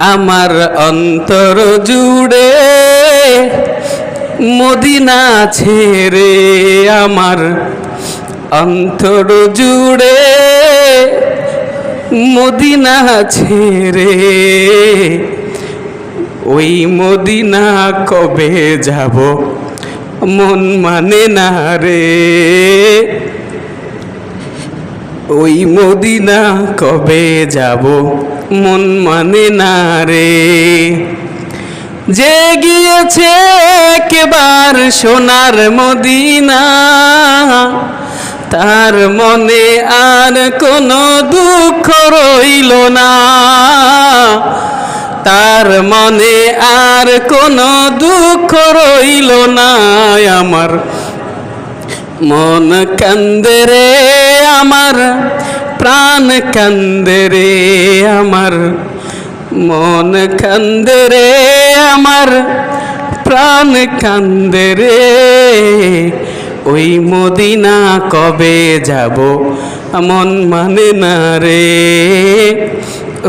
আমার অন্তর জুড়ে মদিনা ছেড়ে আমার অন্তর জুড়ে মদিনা ছেড়ে ওই মদিনা কবে যাব? মন মানে না রে। ওই মদিনা কবে যাব? মন মানে না রে। যে গিয়েছে কেবার সোনার মদিনা, তার মনে আর কোনো দুঃখ রইল না। তার মনে আর কোনো দুঃখ রইল না, আমার মন কান্দে রে আমার, প্রাণ কান্দে রে আমার। মন কান্দে রে আমার, প্রাণ কান্দে রে। ওই মদিনা কবে যাব মন মানে না রে।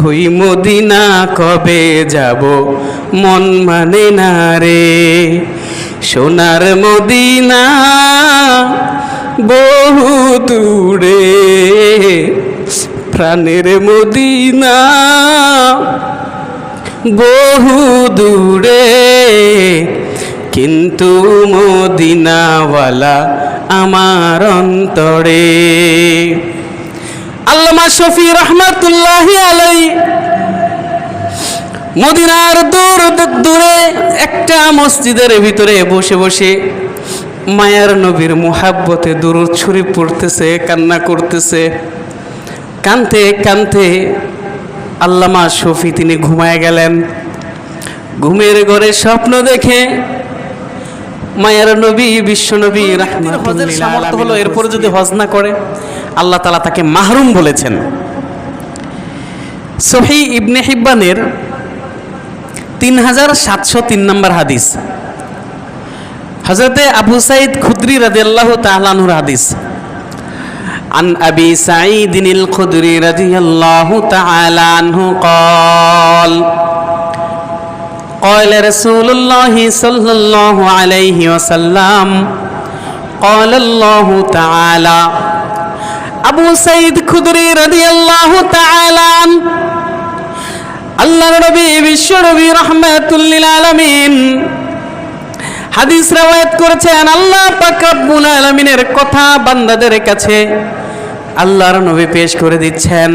ওই মদিনা কবে যাব মন মানে না রে। সোনার মদিনা বহু দূরে, প্রাণের মদিনা। বহু দূরে, কিন্তু মদিনাওয়ালা আমার অন্তরে। আল্লামা শফি রহমাতুল্লাহ আলাই মদিনার দূর দূরে একটা মসজিদের ভিতরে বসে বসে মায়ার নবীর মোহাব্বতে দূরত ছুরি পড়তেছে কান্না করতেছে। কানতে কানতে আল্লামা শফি তিনি ঘুমায় গেলেন। ঘুমের ঘরে স্বপ্ন দেখে মায়ার নবী বিশ্ব নবী হজের সামর্থ্য হলো এরপরে যদি হজ না করে আল্লাহ তালা তাকে মাহরুম বলেছেন। সহি ইবনে হিব্বানের তিন হাজার সাতশো তিন নম্বর হাদিস। হজরতে আবু সাইদ খুদ্রি রাদিয়াল্লাহ তালানুর হাদিস عن أبي سعيد الخدري رضي الله تعالى عنه قال قال رسول الله صلى الله عليه وسلم قال الله تعالى আবু সাইদ খুদরি রাদিয়াল্লাহু তাআলা আন আল্লাহর নবী বিশ্ব নবী রহমাতুল্লিল আলামিন হাদিস রাওয়ায়াত করেছেন আল্লাহ পাক রব্বুল আলামিনের কথা বান্দাদের কাছে। আল্লাহর নবী পেশ করে দিচ্ছেন,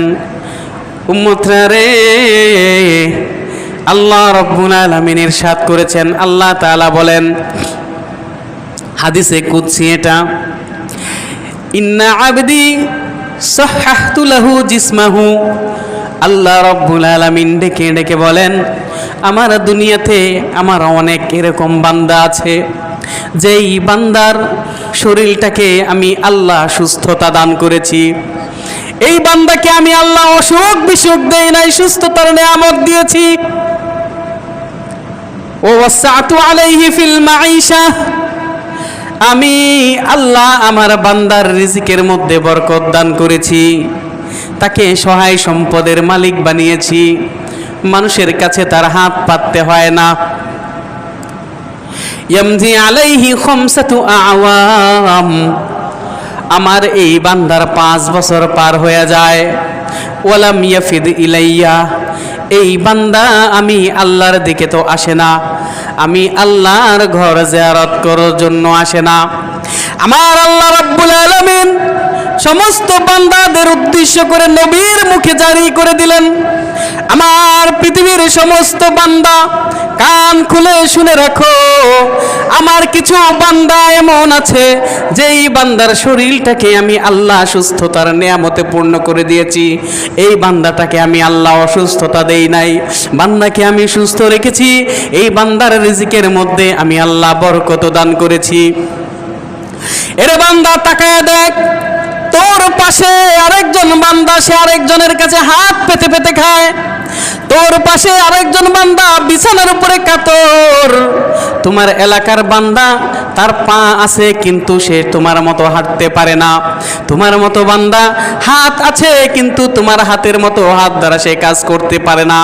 উম্মতরা রে, আল্লাহ রব্বুল আলামিন ইরশাদ করেছেন। আল্লাহ তাআলা বলেন, হাদিসে কুদসি এটা, ইন্না আবদি সাহাহতু লাহু জিসমাহু। আল্লাহ রব্বুল আলামিন ডেকে ডেকে বলেন, আমার দুনিয়াতে আমার অনেক এরকম বান্দা আছে, যেই বান্দার শরীরটাকে আমি আল্লাহ সুস্থতা দান করেছি। এই বান্দাকে আমি আল্লাহ অসুখ বিসুখ দেই নাই, সুস্থতার নিয়ামত দিয়েছি। ও আলাইহি ফিল মাঈশা, আমি আল্লাহ আমার বান্দার রিজিকের মধ্যে বরকত দান করেছি। তাকে সহায় সম্পদের মালিক বানিয়েছি। মানুষের কাছে তার হাত পাততে হয় না। ইয়ামজি আলাইহি খমসাতু আওয়াম। আমার এই বান্দার পাঁচ বছর পার হয়ে যায়। ওয়ালাম ইয়াফিদ ইলাইয়া। এই বান্দা আমি আল্লাহর দিকে তো আসে না। আমি আল্লাহর ঘর জিয়ারত করার জন্য আসে না। আমার আল্লাহ রাব্বুল আলামিন সমস্ত বান্দাদের উদ্দেশ্য করে নবীর মুখে জারি করে দিলেন। আমার পৃথিবীর সমস্ত বান্দা, কান খুলে শুনে রাখো, আমার কিছু বান্দা এমন আছে, যেই বান্দার শরীরটাকে আমি আল্লাহ সুস্থতার নিয়ামতে পূর্ণ করে দিয়েছি। এই বান্দাটাকে আমি আল্লাহ অসুস্থতা দেই নাই। বান্দাকে আমি সুস্থ রেখেছি। এই বান্দার রিজিকের মধ্যে আমি আল্লাহ বরকত দান করেছি। এরে বান্দা, তাকায় দেখ তোর পাশে আরেকজন বান্দা সে আরেকজনের কাছে হাত পেতে পেতে খায়। তোর পাশে আরেকজন বান্দা বিছানার উপরে কাতর। তোমার এলাকার বান্দা, তার পা আছে কিন্তু সে তোমার মতো হাঁটতে পারে না। তোমার মতো বান্দা, হাত আছে কিন্তু তোমার হাতের মতো হাত দ্বারা সে কাজ করতে পারে না।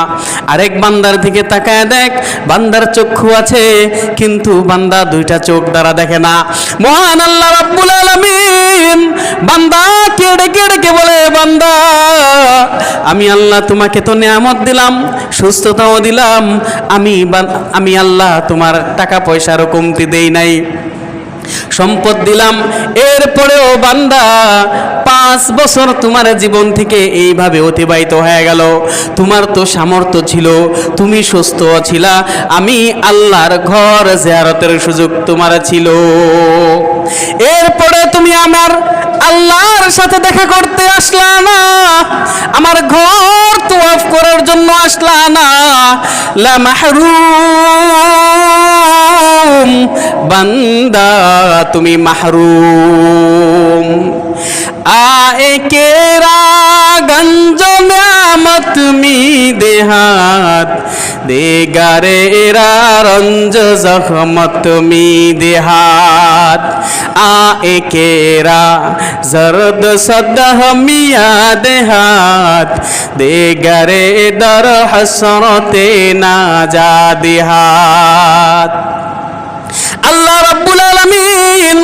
আরেক বান্দার দিকে তাকায় দেখ, বান্দার চক্ষু আছে কিন্তু বান্দা দুইটা চোখ দ্বারা দেখে না। মহান আল্লাহ রাব্বুল আলামিন বান্দা কেড়ে কেড়ে কে বলে, বান্দা, আমি আল্লাহ তোমাকে তো নিয়ামত দিলাম, সুস্থতাও দিলাম, আমি আমি আল্লাহ তোমার টাকা পয়সারও কমতি দেই নাই। সম্পদ দিলাম, এরপরেও বান্দা পাঁচ বছর তোমার জীবন থেকে এইভাবে অতিবাহিত হয়ে গেল। তোমার তো সামর্থ্য ছিল, তুমি সুস্থ ছিলা, আমি আল্লাহর ঘর জিয়ারতের সুযোগ তোমার ছিল। এরপরে তুমি আমার আল্লাহর সাথে দেখা করতে আসলা না। আমার ঘর তোয়াফ করার জন্য আসলা না। লা মাহরুম, বান্দা, তুমি মাহরুম। आए केरा गंज नामत मी देहात देगा रेरा रंज जखमत मी देहात आए केरा जरद सदह मिया देहात देगा रे दर हसरते ना जा देहात আল্লাহ রাব্বুল আলামিন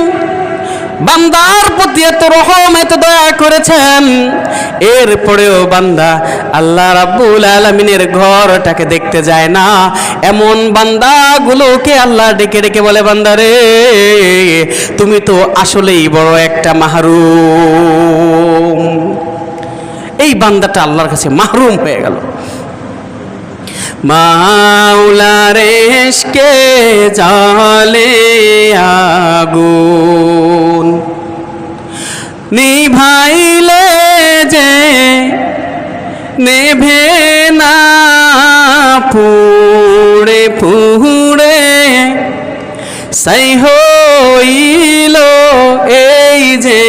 বান্দার প্রতি এত রহম, এত দয়া করেছেন। এরপরেও বান্দা আল্লাহ রাব্বুল আলামিনের ঘরটাকে দেখতে যায় না। এমন বান্দাগুলোকে আল্লাহ ডেকে ডেকে বলে, বান্দা রে, তুমি তো আসলেই বড় একটা মাহরুম। এই বান্দাটা আল্লাহর কাছে মাহরুম হয়ে গেল। মাওলার এসকে জালে আগুন নিভাইলে যে নেভে না পুড়ে পুড়ে সাই হইল এই যে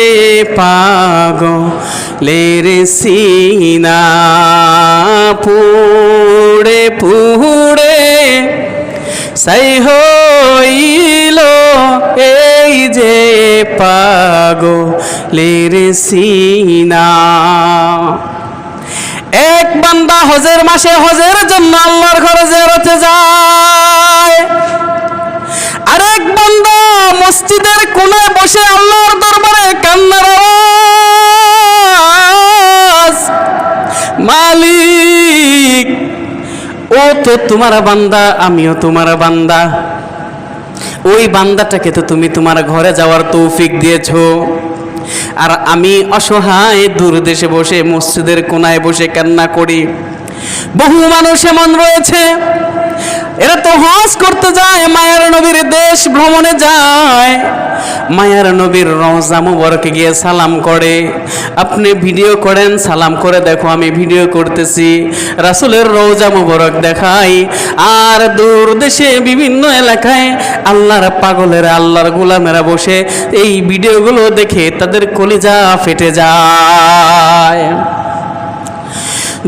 পাগলের সিনা পুড়ে পুড়ে সাই হইল এই যে পাগলের সিনা। এক বান্দা হজের মাসে হজের জন্য আল্লাহর ঘরে জেরতে যায়। আরেক বান্দা মসজিদের কোনায় বসে আল্লাহর দরবারে কান্নার ও তো তোমার বান্দা, আমিও তোমার বান্দা। ওই বান্দাটাকে তো তুমি তোমার ঘরে যাওয়ার তৌফিক দিয়েছ। আর আমি অসহায় দূর দেশে বসে, মসজিদের কোনায় বসে কান্না করি। বহু মানুষ এমন রয়েছে এরা তো হজ করতে যায়, মায়ার নবীর দেশ ভ্রমণে যায়। মায়ার নবীর রওজা মুবারকে গিয়ে সালাম করে। আপনি ভিডিও করেন, সালাম করে দেখো আমি ভিডিও করতেছি। রাসূলের রওজা মুবারক দেখাই। আর দূর দেশে বিভিন্ন এলাকায় আল্লাহর পাগলেরা, আল্লাহর গোলামেরা বসে এই ভিডিওগুলো দেখে তাদের কলিজা ফেটে যায়।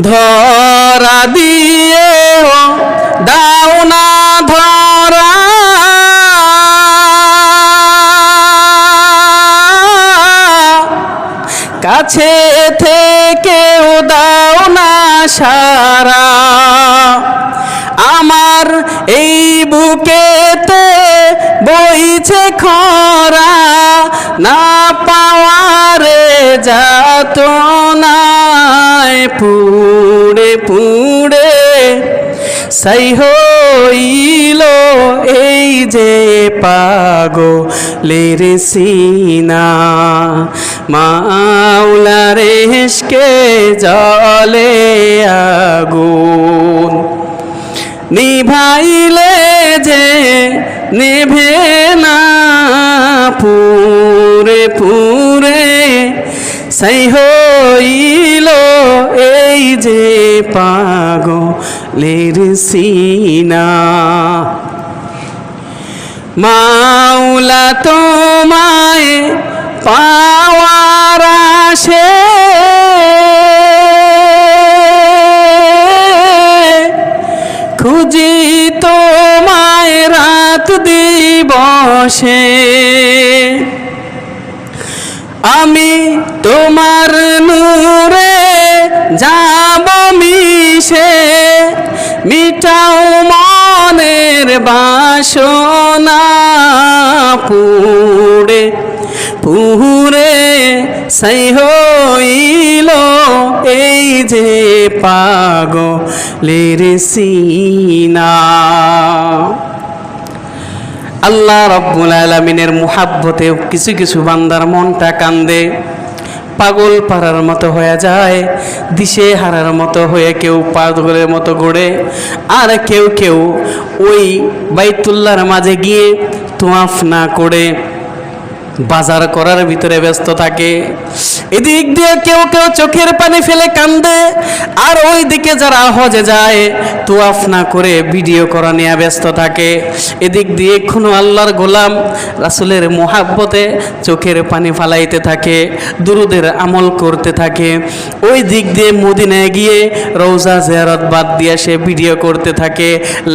ধরা দিয়ে দাও না ধরা। কাছে থেকেও দাও না সারা। আমার এই বুকেতে বইছে খরা। না পাওয়ারে যাত সাই হইল এই যে পাগো লের সিনা। মাওলার এসকে জলে আগুন নিভাইলে যে নেভে না পুরে পুরে সাই হইল এই যে পাগলের সিনা। মাওলা তোমায় পাওয়ার আসে। খুঁজি তোমায় রাত দিবসে। আমি তোমার নূরে যাব বাসনা পুড়ে পুরে সাই হইল এই যে পাগলের সিনা। আল্লাহ রব্বুল আলমিনের মুহাব্বতে কিছু কিছু বান্দার মনটা কান্দে। পাগল পাড়ার মতো হয়ে যায়, দিশে হারার মতো হয়ে কেউ পাগলের মতো গড়ে আর কেউ কেউ ওই বাইতুল্লার মাঝে গিয়ে তোয়াফ না করে। বাজার করার ভিতরে ব্যস্ত থাকে। এদিক দিয়ে কেউ কেউ চোখের পানি ফেলে কান্দে, আর ওই দিকে যারা হজে যায়, তোয়াফ না করে ভিডিও করা নিয়ে ব্যস্ত থাকে। এদিক দিয়ে কোনো আল্লাহর গোলাম, রাসুলের মোহাব্বতে চোখের পানি ফালাইতে থাকে, দুরুদের আমল করতে থাকে। ওই দিক দিয়ে মদিনায় গিয়ে রৌজা জিয়ারত বাদ দিয়ে সে ভিডিও করতে থাকে,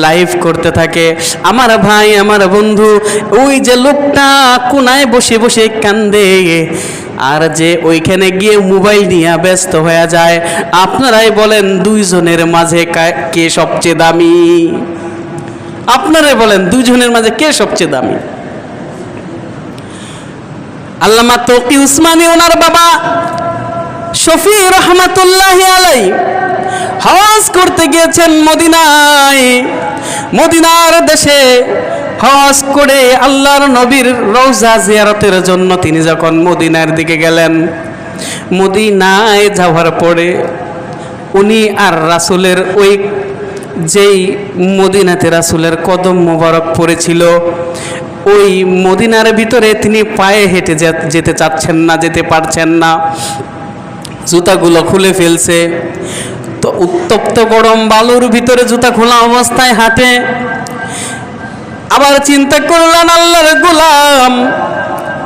লাইভ করতে থাকে। আমার ভাই, আমার বন্ধু, ওই যে লোকটা কোনায় বসে বসে বসে কান্দে। আর যে ওইখানে গিয়ে মোবাইল নিয়ে ব্যস্ত হয়ে যায়, আপনারাই বলেন দুইজনের মাঝে কে সবচেয়ে দামি? আপনারাই বলেন দুইজনের মাঝে কে সবচেয়ে দামি? আল্লামা তকি উসমানী ওনার বাবা শফি রহমাতুল্লাহ আলাই হজ করতে গিয়েছেন মদিনায়। মদিনার দেশে হজ করে আল্লাহর নবীর রওজা জিয়ারতের জন্য তিনি যখন মদিনার দিকে গেলেন, মদিনায় যাওয়ার পরে উনি আর রাসুলের ওই যেই মদিনাতে রাসুলের কদম মোবারক পড়েছিল, ওই মদিনার ভিতরে তিনি পায়ে হেঁটে যেতে চাচ্ছেন না, যেতে পারছেন না। জুতাগুলো খুলে ফেলছে, তো উত্তপ্ত গরম বালুর ভিতরে জুতা খোলা অবস্থায় হাঁটে। আবার চিন্তা করলেন আল্লাহর গোলাম।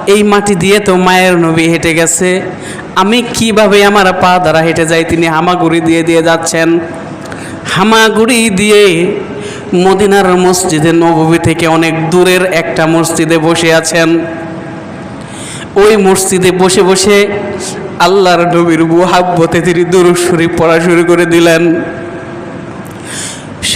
এই মাটি দিয়ে তো মায়ের নবী হেঁটে গেছে। আমি কীভাবে আমার পা দ্বারা হেঁটে যাই? তিনি হামাগুড়ি দিয়ে দিয়ে যাচ্ছেন। হামাগুড়ি দিয়ে মদিনার মসজিদে, নববী থেকে অনেক দূরের একটা মসজিদে বসে আছেন। ওই মসজিদে বসে বসে আল্লাহর নবীর মুহাব্বতে তিনি দুরুদ শরীফ পড়া শুরু করে দিলেন।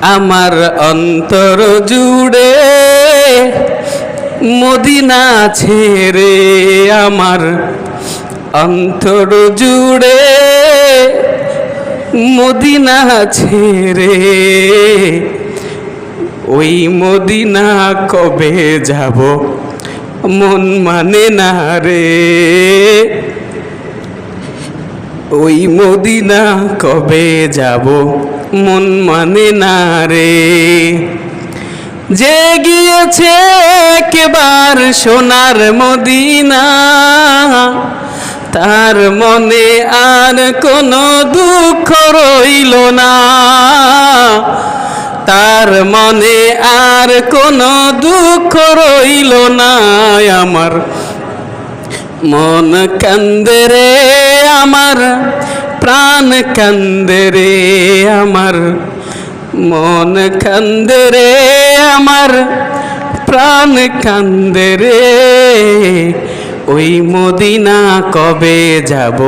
আমার অন্তর জুড়ে মদিনা ছেড়ে আমার অন্তর জুড়ে মদিনা ছেড়ে। ওই মদিনা কবে যাব মন মানে না রে? ওই মদিনা কবে যাব মন মানে না রে। যে গিয়েছে একবার সোনার মদিনা, তার মনে আর কোনো দুঃখ রইল না। তার মনে আর কোনো দুঃখ রইল না। আমার মন কান্দে রে আমার প্রাণ কান্দে রে আমার, মন কান্দে রে আমার, প্রাণ কান্দে রে। ওই মদিনা কবে যাব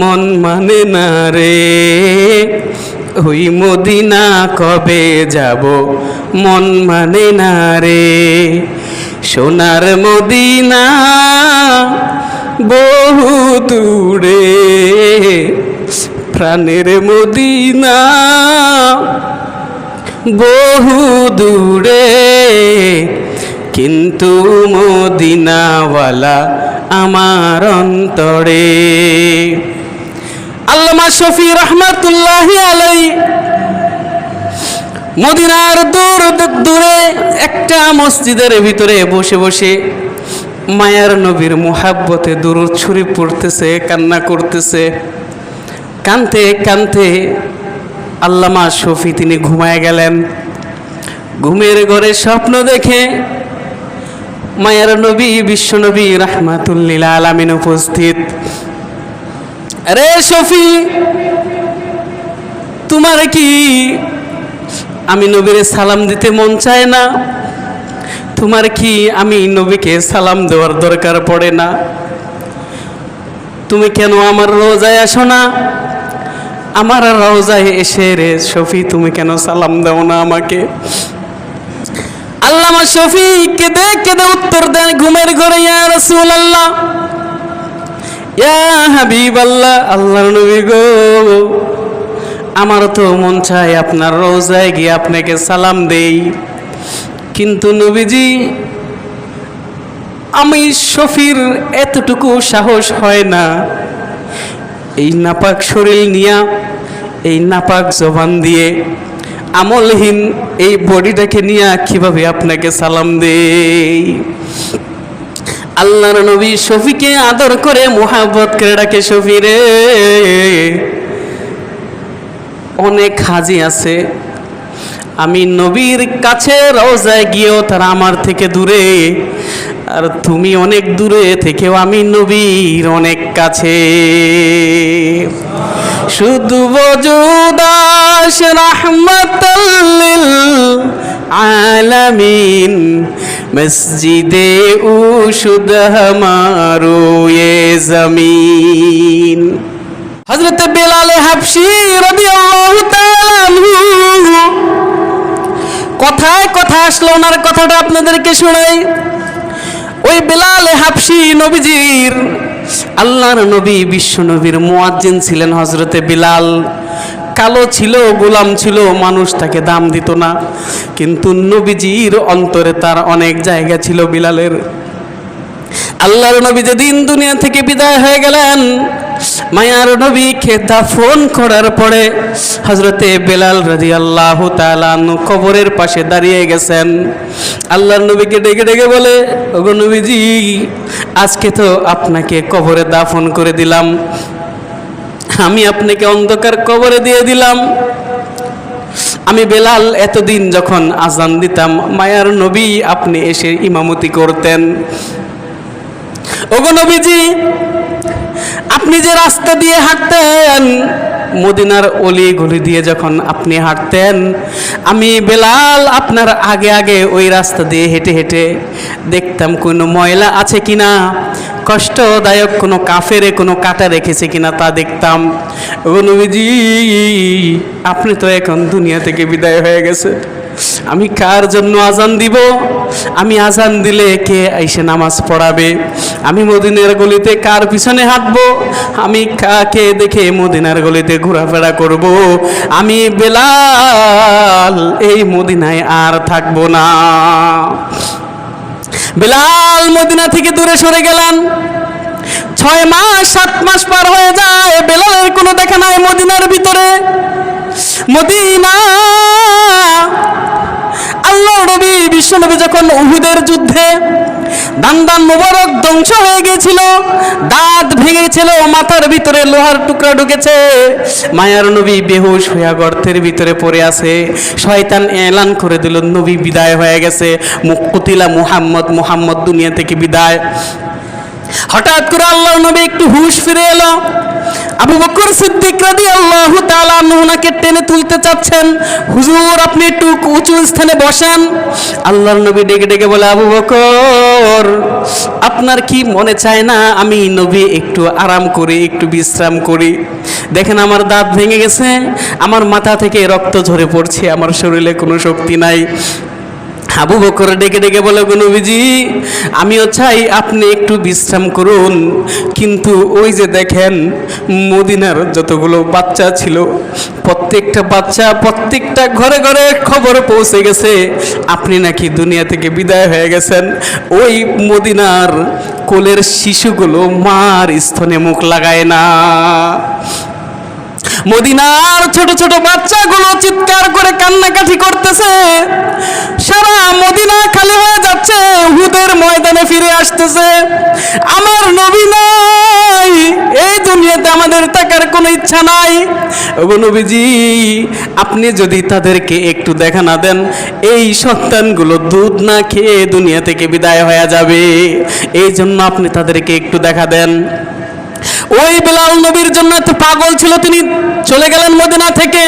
মন মানে না রে। ওই মদিনা কবে যাব মন মানে না রে। সোনার মদিনা বহু দূরে প্রাণের মদিনা বহু দূরে, কিন্তু মদিনাওয়ালা আমার অন্তরে। আল্লামা শফি রহমাতুল্লাহ আলাই মদিনার দূর দূরে একটা মসজিদের ভিতরে বসে বসে মায়ার নবীর মোহাব্বতে দূর ছুরি পড়তেছে, কান্না করতেছে। কানতে কানতে আল্লামা শফি তিনি ঘুমায় গেলেন। ঘুমের ঘরে স্বপ্ন দেখে মায়ার নবী বিশ্বনবী রাহমাতুল্লিল আলামিন উপস্থিত। আরে শফি, তোমার কি আমি নবীরে সালাম দিতে মন চায় না? তোমার কি আমি নবীকে সালাম দেওয়ার দরকার পড়ে না? তুমি কেন আমার রোজায় আসো না? আমার রোজায় এসে রে শফি, তুমি কেন সালাম দাও না আমাকে? আল্লামা শফি কেঁদে কেঁদে উত্তর দেন ঘুমের ঘরে, ইয়া রসুল আল্লাহ ইয়া হাবিব আল্লাহ আল্লাহর নবী গো। আমার তো মন চায় আপনার রোজায় গিয়ে আপনাকে সালাম দেই। কিন্তু নবীজি, আমি শফির এতটুকু সাহস হয় না। এই নাপাক শরীর নিয়া এই নাপাক জবান দিয়ে আমলহীন এই বডিটাকে নিয়ে কীভাবে আপনাকে সালাম দেই? আল্লাহর নবী শফিকে আদর করে মোহাব্বত করে ডাকে, শফি রে। অনেক হাজি আছে। আমি নবীর কাছে রওজায় গিয়েও তারা আমার থেকে দূরে। আর তুমি অনেক দূরে থেকেও আমি নবীর অনেক কাছে। শুধু বজুদাস রাহমাতাল্লিল আলামিন। মসজিদে উশুদ হামারো এ জমিন। হজরত বেলাল হাফসি আনহু। কথায় কথা আসলো ওনার কথাটা আপনাদেরকে শোনাই। ওই বেলাল হাফসি নবীজির আল্লাহর নবী, বিশ্ব নবীর মোয়াজ্জিন ছিলেন হজরতে বিলাল। কালো ছিল, গোলাম ছিল, মানুষ তাকে দাম দিত না। কিন্তু নবীজির অন্তরে তার অনেক জায়গা ছিল বিলালের। আল্লাহর নবী যেদিন দুনিয়া থেকে বিদায় হয়ে গেলেন মায়ার নবীকে ফোন করার পরে হজরতে বেলাল রাজি আল্লাহ তালানু কবরের পাশে দাঁড়িয়ে গেছেন। আল্লাহর নবীকে ডেকে ডেকে বলে, ওগো নবীজি, আজকে তো আপনাকে কবরে দাফন করে দিলাম। আমি আপনাকে অন্ধকার কবরে দিয়ে দিলাম। আমি বেলাল এতদিন যখন আজান দিতাম, মায়ার নবী আপনি এসে ইমামতি করতেন। ওগো নবীজি, আপনি যে রাস্তা দিয়ে হাঁটতেন, মদিনার অলি গলি দিয়ে যখন আপনি হাঁটতেন, আমি বেলাল আপনার আগে আগে ওই রাস্তা দিয়ে হেঁটে হেঁটে দেখতাম কোনো ময়লা আছে কি না কষ্টদায়ক কোনো কাফেরে কোনো কাটা রেখেছে কিনা তা দেখতাম। নবীজি, আপনি তো এখন দুনিয়া থেকে বিদায় হয়ে গেছে আমি কার জন্য আজান দিব? আমি আজান দিলে কে এসে নামাজ পড়াবে? আমি মদিনার গলিতে কার পিছনে হাঁটবো? আমি কাকে দেখে মদিনার গলিতে ঘোরাফেরা করব? আমি বেলাল, এই মদিনায় আর থাকব না। বেলাল মদিনা থেকে দূরে সরে গেলেন ছয় মাস, সাত মাস পার হয়ে যায়। বেলালের কোনো দেখা নাই মদিনার ভিতরে। মদিনা বিশ্বনবী যখন উহুদের যুদ্ধে দান দান মোবারক ধ্বংস হয়ে গিয়েছিল, দাঁত ভেঙেছিল মাথার ভিতরে লোহার টুকরা ঢুকেছে, মায়ার নবী বেহুশ হইয়া গর্তের ভিতরে পড়ে আছে, শয়তান এলান করে দিল, নবী বিদায় হয়ে গেছে, মুকুতিলা মুহাম্মদ মুহাম্মদ দুনিয়া থেকে বিদায়। হঠাৎ করে আল্লাহ নবী একটু হুশ ফিরে এলো আবু বকর সিদ্দিক রাদি আল্লাহ তাআলা ওনাকে টেনে তুলতে চাচ্ছেন। হুজুর, আপনি একটু উঁচু স্থানে বসেন। আল্লাহর নবী ডেকে ডেকে বলে, আবু বকর, আপনার কি মনে চায় না আমি নবী একটু আরাম করি, একটু বিশ্রাম করি? দেখেন আমার দাঁত ভেঙে গেছে, আমার মাথা থেকে রক্ত ঝরে পড়ছে, আমার শরীরে কোনো শক্তি নাই। আবু বকর ডেকে ডেকে বলে নবীজি, আমিও চাই আপনি একটু বিশ্রাম করুন। কিন্তু ওই যে দেখেন, মদিনার যতগুলো বাচ্চা ছিল, প্রত্যেকটা বাচ্চা, প্রত্যেকটা ঘরে ঘরে খবর পৌঁছে গেছে, আপনি নাকি দুনিয়া থেকে বিদায় হয়ে গেছেন। ওই মদিনার কোলের শিশুগুলো মার স্তনে মুখ লাগায় না। মদিনার ছোট ছোট বাচ্চাগুলো চিৎকার করে কান্নাকাটি করতেছে। সারা মদিনা খালি হয়ে যাচ্ছে, হুদের ময়দানে ফিরে আসতেছে। আমার নবী নাই, এই দুনিয়াতে আমাদের থাকার কোনো ইচ্ছা নাই। ওগো নবীজি, আপনি যদি তাদেরকে একটু দেখা না দেন, এই সন্তানগুলো দুধ না খেয়ে দুনিয়া থেকে বিদায় হয়ে যাবে। এই জন্য আপনি তাদেরকে একটু দেখা দেন। ওই বেলাল নবীর জন্য এত পাগল ছিল, তিনি চলে গেলেন মদিনা থেকে।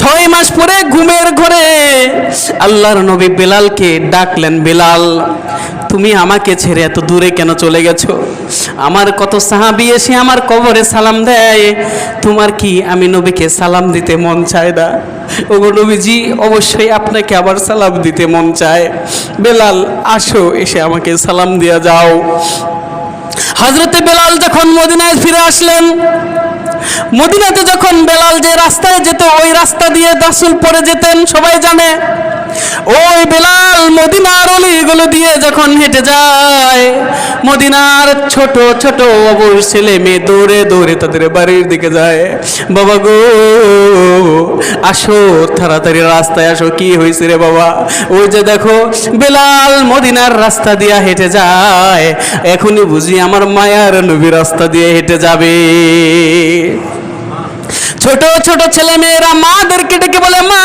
ছয় মাস পরে ঘুমের ঘরে আল্লাহর নবী বেলালকে ডাকলেন, বেলাল, তুমি আমাকে ছেড়ে এত দূরে কেন চলে গেছো? আমার কত সাহাবি এসে আমার কবরে সালাম দেয়। তোমার কি আমি নবীকে সালাম দিতে মন চায় না? ওগো নবীজি, অবশ্যই আপনাকে আবার সালাম দিতে মন চায়। বেলাল, আসো, এসে আমাকে সালাম দিয়া যাও। হজরতে বেলাল যখন মদিনায় ফিরে আসলেন, মদিনাতে যখন বেলাল যে রাস্তায় যেত, ওই রাস্তা দিয়ে দাসুল পরে যেতেন, সবাই জানে ওই বেলাল মদিনার অলিগুলো দিয়ে যখন হেঁটে যায়, মদিনার ছোট ছোট অবর ছেলে মেয়ে দৌড়ে দৌড়ে তাদের বাড়ির দিকে যায়। বাবা গো, আসো তাড়াতাড়ি রাস্তায় আসো, কি হয়েছে রে বাবা? ওই যে দেখো, বেলাল মদিনার রাস্তা দিয়ে হেঁটে যায়। এখনই বুঝি আমার মায়ার নবী রাস্তা দিয়ে হেঁটে যাবে। ছোট ছোট ছেলে মেয়েরা মাদেরকে ডেকে বলে, মা,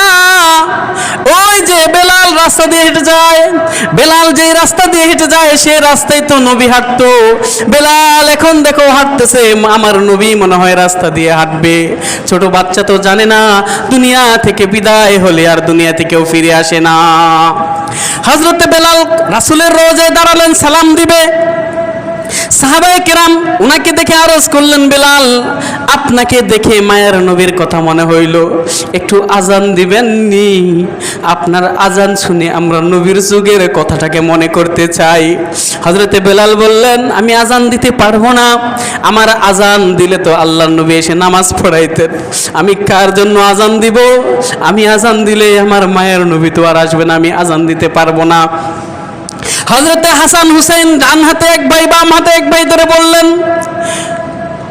ওই যে বেলাল রাস্তা দিয়ে হেঁটে যায়, বেলাল যে রাস্তা দিয়ে হেঁটে যায়, সে রাস্তায় তো নবী হাঁটতো। বেলাল, এখন দেখো হাঁটতেছে। আমার নবী মনে হয় রাস্তা দিয়ে হাঁটবে। ছোট বাচ্চা তো জানে না, দুনিয়া থেকে বিদায় হলে আর দুনিয়া থেকেও ফিরে আসে না। হজরতে বেলাল রাসুলের রোজায় দাঁড়ালেন, সালাম দিবে। সাহাবায়ে কেরাম ওনাকে দেখে আরজ করলেন, বেলাল, আপনাকে দেখে মায়ের নবীর কথা মনে হইল। একটু আজান দিবেন নি আপনার আজান শুনে আমরা নবীর যুগের কথাটাকে মনে করতে চাই। হজরতে বেলাল বললেন, আমি আজান দিতে পারব না। আমার আজান দিলে তো আল্লাহ নবী এসে নামাজ পড়াইতেন। আমি কার জন্য আজান দিব? আমি আজান দিলে আমার মায়ের নবী তো আর আসবে না, আমি আজান দিতে পারব না। হজরতে হাসান হুসেন ডান হাতে, এক ভাই বাম হাতে, এক ভাই ধরে বললেন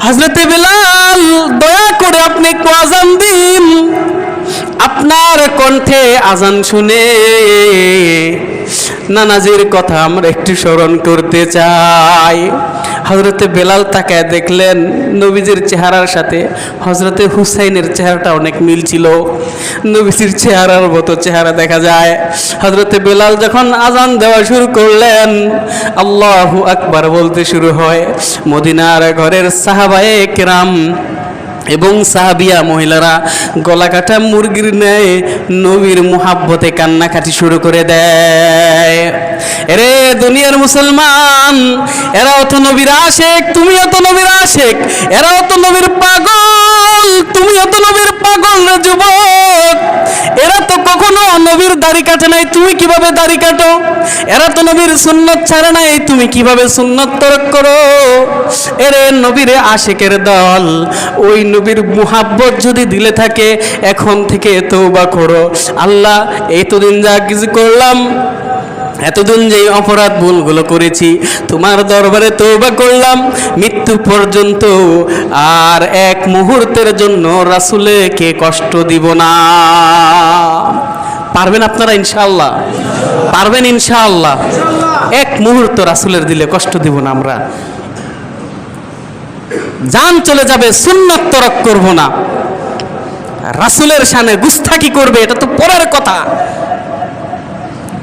হজরতে বিলাল, দয়া করে আপনি একটু আজান দিন। আপনার কণ্ঠে আজান শুনে নানাজির কথা আমরা একটু স্মরণ করতে চাই। হজরতে বেলাল তাকায় দেখলেন নবীজির চেহারার সাথে হজরতে হুসাইনের চেহারাটা অনেক মিল ছিল। নবীজির চেহারার মতো চেহারা দেখা যায়। হজরতে বেলাল যখন আজান দেওয়া শুরু করলেন, আল্লাহু আকবার বলতে শুরু হয়। মদিনার ঘরের সাহাবায়ে কেরাম এবং সাহাবিয়া মহিলারা গলা কাটা মুরগির ন্যায় নবীর মোহাব্বতে কান্নাকাটি শুরু করে দেয়। রে দুনিয়ার মুসলমান এরা অত নবীর আশেক, তুমিও তো নবীর আশেক এরা অত নবীর পাগল। তুমিও তো নবীর পাগল রে যুবক। এরা তো কখনো নবীর দাড়ি কাটে নাই, তুমি কীভাবে দাড়ি কাটো? এরা তো নবীর সুন্নত ছাড়ে নাই, তুমি কীভাবে সুন্নত তরক করো? এরে নবীর আশেকের দল, ওই নবীর মুহাব্বত যদি দিলে থাকে, এখন থেকে তৌবা করো। আল্লাহ, এতদিন যা কিছু করলাম এতদিন যে অপরাধ ভুলগুলো করেছি, তোমার দরবারে তৌবা করলাম, মৃত্যু পর্যন্ত আর এক মুহূর্তের জন্য রাসুলেকে কষ্ট দিব না। পারবেন আপনারা ইনশাআল্লাহ? পারবেন ইনশাআল্লাহ? এক মুহূর্ত রাসুলের দিলে কষ্ট দিব না আমরা। যান চলে যাবে, সুন্নত তরক করব না। রাসুলের সামনে গুস্তাকি করবে, এটা তো পরের কথা।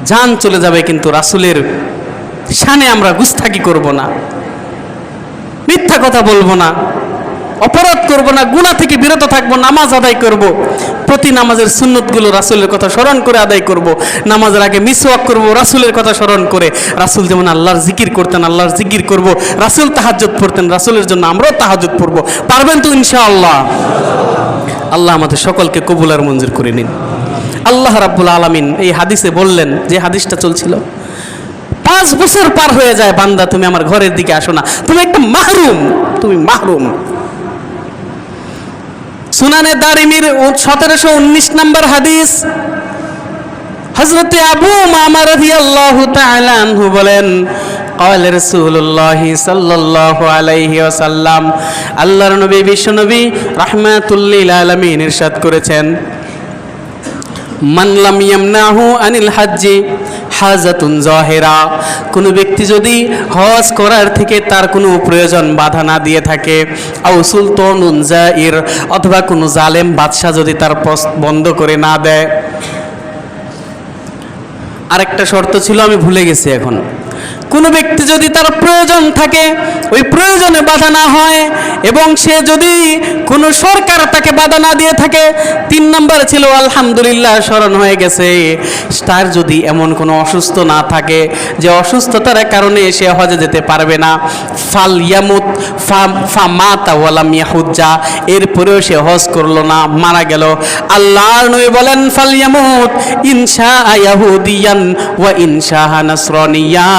জান চলে যাবে, কিন্তু রাসুলের শানে আমরা গুস্তাকি করব না। মিথ্যা কথা বলব না। অপরাধ করব না। গুণা থেকে বিরত থাকব, নামাজ আদায় করব। প্রতি নামাজের সুন্নতগুলো রাসুলের কথা স্মরণ করে আদায় করব। নামাজের আগে মিসওয়াক করব, রাসুলের কথা স্মরণ করে। রাসুল যেমন আল্লাহর জিকির করতেন, আল্লাহর জিকির করব। রাসুল তাহাজ্জত পড়তেন, রাসুলের জন্য আমরাও তাহাজ্জত পড়ব। পারবেন তো ইনশাআল্লাহ। আল্লাহ আমাদের সকলকে কবুল আর মঞ্জুর করে নিন। আল্লাহ রাব্বুল আলামিন এই হাদিসে বললেন যে হাদিসটা চলছিল পাঁচ বছর পার হয়ে যায় বান্দা তুমি আমার ঘরের দিকে আসো না তুমি একটা মাহরুম তুমি মাহরুম সুনানে দারিমির সতেরোশো উনিশ নম্বর হাদিস হজরতে আবু মামা রাদিয়াল্লাহু তাআলা আনহু বলেন قال رسول الله صلى الله عليه وسلم আল্লাহর নবী বিশ্বনবী রাহমাতুল্লিল আলামিন ইরশাদ করেছেন মানলাম ইয়ামনাহু আনিল হাজ্জি হাজাতুন জহেরা। কোনো ব্যক্তি যদি হজ করার থেকে তার কোনো প্রয়োজন বাধা না দিয়ে থাকে, আও সুলতানুন জাইর, অথবা কোনো জালেম বাদশাহ যদি তার বন্ধ করে না দেয়। আরেকটা শর্ত ছিল, আমি ভুলে গেছি এখন। কোনো ব্যক্তি যদি তার প্রয়োজন থাকে, ওই প্রয়োজনে বাধা না হয় এবং সে যদি কোনো সরকার তাকে বাধা না দিয়ে থাকে, তিন নাম্বার ছিল, আলহামদুলিল্লাহ, স্মরণ হয়ে গেছে। তার যদি এমন কোনো অসুস্থ না থাকে, যে অসুস্থতার কারণে সে হজে যেতে পারবে না, ফাল ইয়ামুত ফা মাতা ওয়ালাম ইয়াহুজ্জা। এরপরেও সে হজ করল না, মারা গেল। আল্লাহ নবী বলেন, ফাল ইয়ামুত ইনশা ইয়াহুদিয়ান ওয়া ইনশা নাসরানিয়া।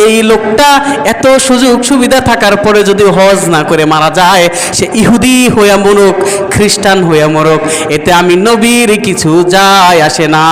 এই লোকটা এত সুযোগ সুবিধা থাকার পরে যদি হজ না করে মারা যায়, সে ইহুদি হইয়া মরুক, খ্রিস্টান হইয়া মরুক, এতে আমি নবীর কিছু যায় আসে না।